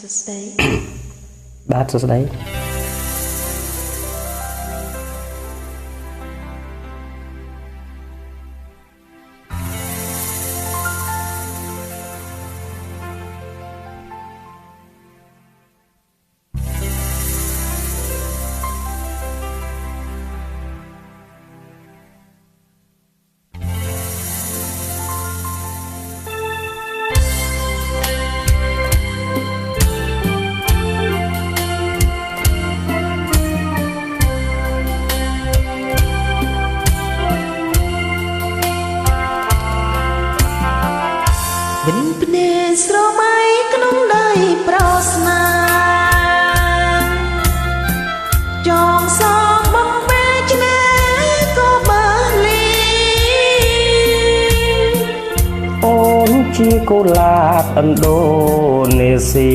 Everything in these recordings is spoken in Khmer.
សួស្តីបាទសួស្តី វិញភ្នែកស្រមៃក្នុងដៃប្រស្នាចងសងបំពេជ្នេក៏បានលីអូនជាកូឡាបឥណ្ឌូនេស៊ី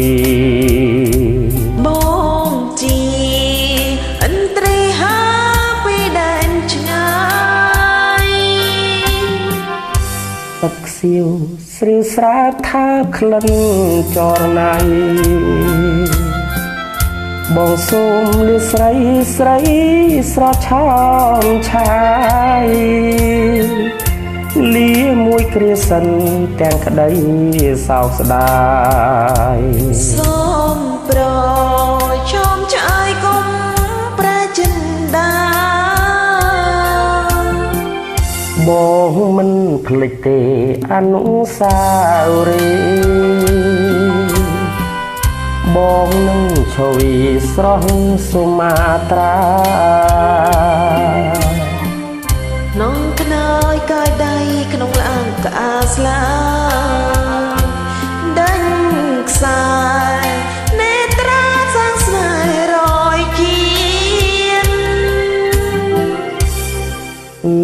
បង ទឹកខ្សៀវស្រៀវស្រាបថាក្លិនចរណៃបងសូមលាស្រីស្រីស្រស់ឆោមឆាយលាមួយគ្រាសិនទាំងក្តីសោកស្ដាយសូមប្រជុំឆ្អើ ភ្លេចទេអនុស្សាវរីយ៍បងនឹងឈវីស្រស់សុមាត្រា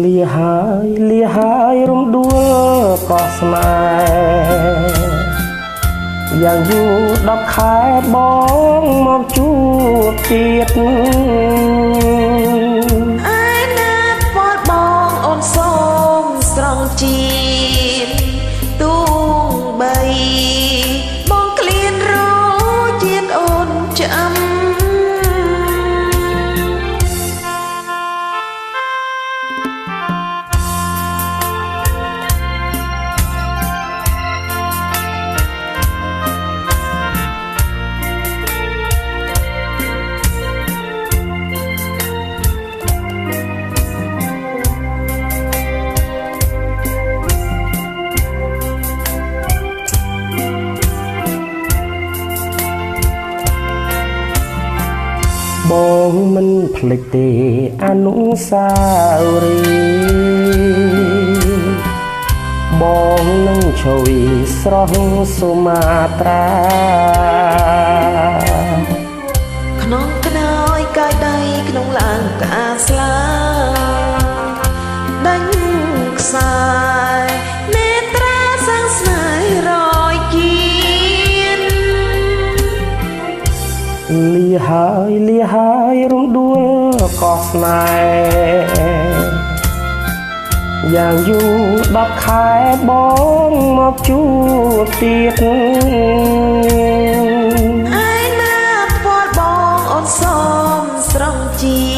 លាហើយលាហើយរំដួលក៏ស្នេហ៍យ៉ាងយូរដល់ខែបងមកជួបទៀតឯណាត់ពលបងអូនសូមស្រង់ជា បងមិនភ្លេចទេអនុស្សាវរីយ៍បងនឹងឈវីស្រស់សុមាត្រា យលាហើយរួងដួលកោះស្នេហ៍យ៉ាងយូរ10ខែបងមកជួបទៀតឯណាផ្ពាល់បងអូនសមស្រង់ជី